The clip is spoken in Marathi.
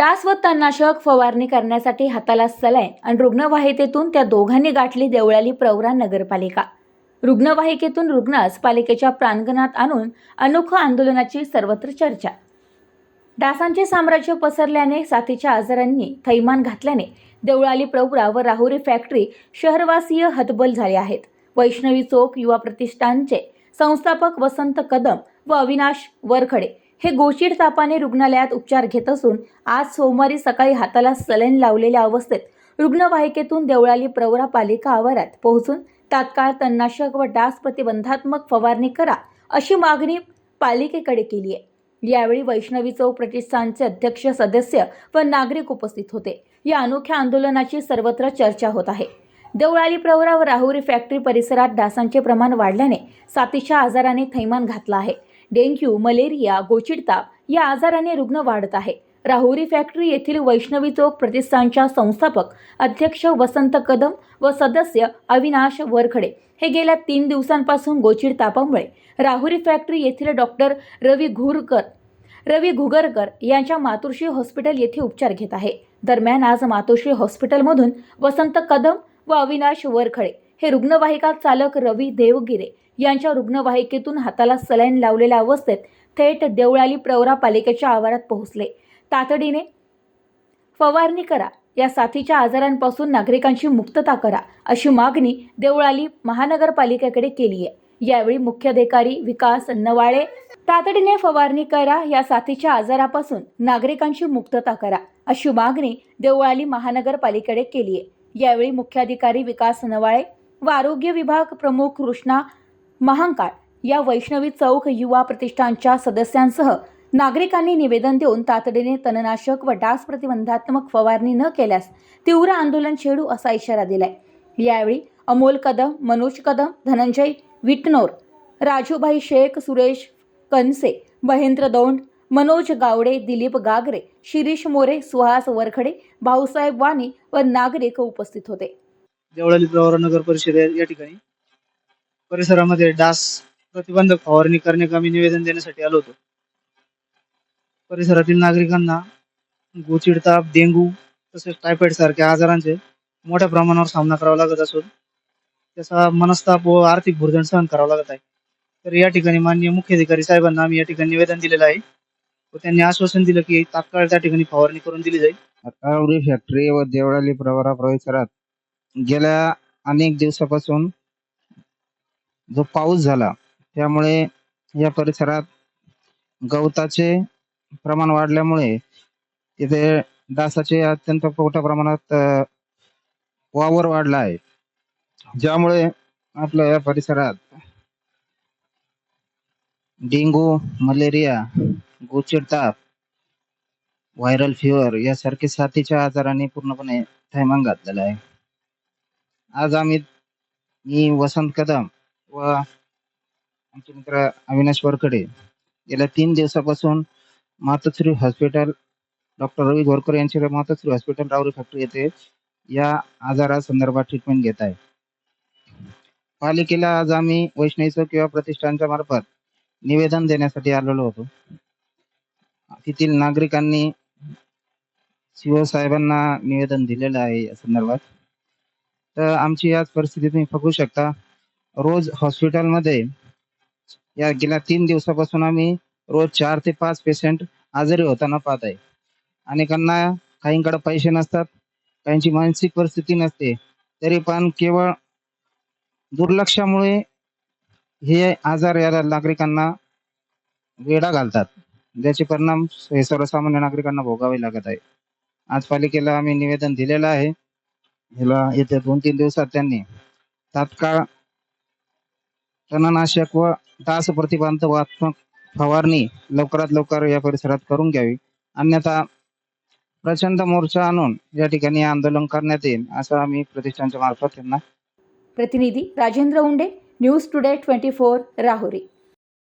डास व तणनाशक फवारणी करण्यासाठी हाताला सलाय आणि रुग्णवाहिकेतून त्या दोघांनी गाठली देवळाली प्रवरा नगरपालिका. रुग्णवाहिकेतून रुग्णास पालिकेच्या प्रांगणात आणून अनोखं आंदोलनाची सर्वत्र चर्चा. डासांचे साम्राज्य पसरल्याने साथीच्या आजारांनी थैमान घातल्याने देवळाली प्रवरा व राहुरी फॅक्टरी शहरवासीय हतबल झाले आहेत. वैष्णवी चौक युवा प्रतिष्ठानचे संस्थापक वसंत कदम व अविनाश वरखडे हे गोशीड तापाने रुग्णालयात उपचार घेत असून आज सोमवारी सकाळी हाताला सलाईन लावलेल्या अवस्थेत रुग्णवाहिकेतून देवळाली प्रवरा पालिका आवारात पोहोचून तात्काळ तणनाशक व डास प्रतिबंधात्मक फवारणी करा अशी मागणी पालिकेकडे केली आहे. यावेळी वैष्णवी चौक प्रतिष्ठानचे अध्यक्ष सदस्य व नागरिक उपस्थित होते. या अनोख्या आंदोलनाची सर्वत्र चर्चा होत आहे. देवळाली प्रवरा व राहुरी फॅक्टरी परिसरात डासांचे प्रमाण वाढल्याने सातीच्या आजाराने थैमान घातला आहे. डेंग्यू मलेरिया गोचिडताप या आजाराने रुग्ण वाढत आहे. राहुरी फॅक्टरी येथील वैष्णवी चौक प्रतिष्ठानच्या संस्थापक अध्यक्ष वसंत कदम व सदस्य अविनाश वरखडे हे गेल्या तीन दिवसांपासून गोचिड तापामुळे राहुरी फॅक्टरी येथील डॉक्टर रवी घुरकर रवी घुगरकर यांच्या मातोश्री हॉस्पिटल येथे उपचार घेत आहे. दरम्यान आज मातोश्री हॉस्पिटलमधून वसंत कदम व अविनाश वरखडे हे रुग्णवाहिका चालक रवी देवगिरे यांच्या रुग्णवाहिकेतून हाताला सलाईन लावलेल्या अवस्थेत थेट देवळाली प्रवरा पालिकेच्या आवारात पोहोचले. तातडीने फवारणी करा. या साथीच्या आजारांपासून नागरिकांची मुक्तता करा अशी मागणी देवळाली महानगरपालिकेकडे केली आहे. यावेळी मुख्याधिकारी विकास नवाळे तातडीने फवारणी करा. या साथीच्या आजारापासून नागरिकांची मुक्तता करा अशी मागणी देवळाली महानगरपालिकेकडे केली आहे. यावेळी मुख्याधिकारी विकास नवाळे व आरोग्य विभाग प्रमुख कृष्णा महांकाळ या वैष्णवी चौक युवा प्रतिष्ठानच्या सदस्यांसह नागरिकांनी निवेदन देऊन तातडीने तणनाशक व डास प्रतिबंधात्मक फवारणी न केल्यास तीव्र आंदोलन छेडू असा इशारा दिलाय. यावेळी अमोल कदम मनोज कदम धनंजय विटनोर राजूभाई शेख सुरेश कनसे महेंद्र दौंड मनोज गावडे दिलीप गागरे शिरीष मोरे सुहास वरखडे भाऊसाहेब वाणी व नागरिक उपस्थित होते. देवळाली प्रवरा नगर परिषद या ठिकाणी. परिसरामध्ये डास प्रतिबंधक फवारणी करण्याकामी निवेदन देण्यासाठी आलो होतो. परिसरातील नागरिकांना गोचिड ताप डेंग्यू तसेच टायफॉइड सारख्या आजारांचे मोठ्या प्रमाणावर सामना करावा लागत असून त्याचा मनस्ताप व आर्थिक भुर्दण सहन करावा लागत आहे. तर या ठिकाणी माननीय मुख्याधिकारी साहेबांना आम्ही या ठिकाणी निवेदन दिलेलं आहे व त्यांनी आश्वासन दिलं की तात्काळ त्या ठिकाणी फवारणी करून दिली जाईल. फॅक्टरी व देवळाली प्रवारा परिसरात गेल्या अनेक दिवसापासून जो पाऊस झाला त्यामुळे या परिसरात गवताचे प्रमाण वाढल्यामुळे तिथे डासाचे अत्यंत मोठ्या प्रमाणात वावर वाढला आहे. ज्यामुळे आपल्या या परिसरात डेंगू मलेरिया गोचिड ताप व्हायरल फिवर यासारखे साथीच्या आजाराने पूर्णपणे थैमान घातलेला आहे. आज आम्ही मी वसंत कदम व आमचे मित्र अविनाश वरकडे गेल्या तीन दिवसापासून मातोश्री हॉस्पिटल डॉक्टर रवी गोरकर यांच्या मातोश्री हॉस्पिटल रावरी फॅक्टरी येथे या आजारासंदर्भात ट्रीटमेंट घेत आहे. पालिकेला आज आम्ही वैष्णवी किंवा प्रतिष्ठानच्या मार्फत निवेदन देण्यासाठी आलेलो होतो. तेथील नागरिकांनी सीओ साहेबांना निवेदन दिलेलं आहे या संदर्भात. तर आमची याच परिस्थिती तुम्ही बघू शकता. रोज हॉस्पिटलमध्ये या गेल्या तीन दिवसापासून आम्ही रोज चार ते पाच पेशंट आजारी होताना पाहत आहे अनेकांना काहींकडे पैसे नसतात काहींची मानसिक परिस्थिती नसते तरी पण केवळ दुर्लक्षामुळे हे आजार या नागरिकांना वेढा घालतात. ज्याचे परिणाम हे सर्वसामान्य नागरिकांना भोगावे लागत आहे. आज पालिकेला आम्ही निवेदन दिलेलं आहे. ह्याला येत्या दोन तीन दिवसात त्यांनी तात्काळ तणनाशक व डास प्रतिबंधात्मक फवारणी लवकरात लवकर या परिसरात करून घ्यावी. अन्यथा प्रचंड मोर्चा आणून या ठिकाणी आंदोलन करण्यात येईल असं आम्ही प्रतिष्ठानच्या मार्फत त्यांना प्रतिनिधी Rajendra Unde news today twenty four Rahuri.